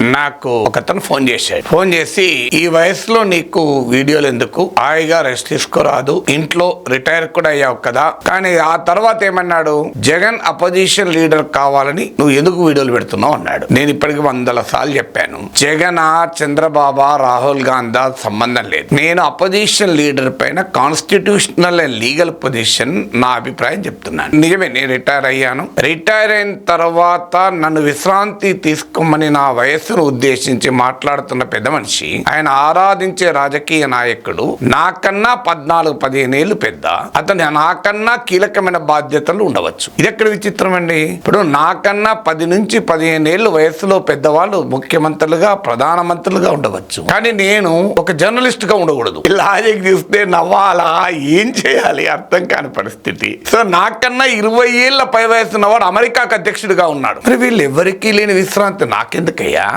నాకు ఒకతను ఫోన్ చేశాడు. ఫోన్ చేసి ఈ వయసులో నీకు వీడియోలు ఎందుకు? హాయిగా రెస్ట్ తీసుకోరాదు. ఇంట్లో రిటైర్ కూడా అయ్యావు కదా. కానీ ఆ తర్వాత ఏమన్నాడు? జగన్ అపోజిషన్ లీడర్ కావాలని నువ్వు ఎందుకు వీడియోలు పెడుతున్నావు అన్నాడు. నేను ఇప్పటికి వందల సార్లు చెప్పాను. జగన్ చంద్రబాబు రాహుల్ గాంధీ సంబంధం లేదు. నేను అపోజిషన్ లీడర్ పైన కాన్స్టిట్యూషనల్ అండ్ లీగల్ పొజిషన్ నా అభిప్రాయం చెప్తున్నాను. నిజమే నేను రిటైర్ అయ్యాను. రిటైర్ అయిన తర్వాత నన్ను విశ్రాంతి తీసుకోమని నా వయసు వయస్సును ఉద్దేశించి మాట్లాడుతున్న పెద్ద మనిషి ఆయన ఆరాధించే రాజకీయ నాయకుడు నాకన్నా పద్నాలుగు పదిహేను ఏళ్ళు పెద్ద అతని నాకన్నా కీలకమైన బాధ్యతలు ఉండవచ్చు. ఇది ఎక్కడ విచిత్రం అండి? ఇప్పుడు నాకన్నా పది నుంచి పదిహేను ఏళ్ళు పెద్దవాళ్ళు ముఖ్యమంత్రులుగా ప్రధానమంత్రులుగా ఉండవచ్చు. కానీ నేను ఒక జర్నలిస్ట్గా ఉండకూడదు లాజిక్ చూస్తే నవ్వాలా? ఏం చేయాలి? అర్థం కాని పరిస్థితి. సో నాకన్నా ఇరవై ఏళ్ళ పై వయసున్నవాడు అమెరికాకు అధ్యక్షుడిగా ఉన్నాడు. మరి వీళ్ళు ఎవరికీ లేని విశ్రాంతి నాకెందుకయ్యా?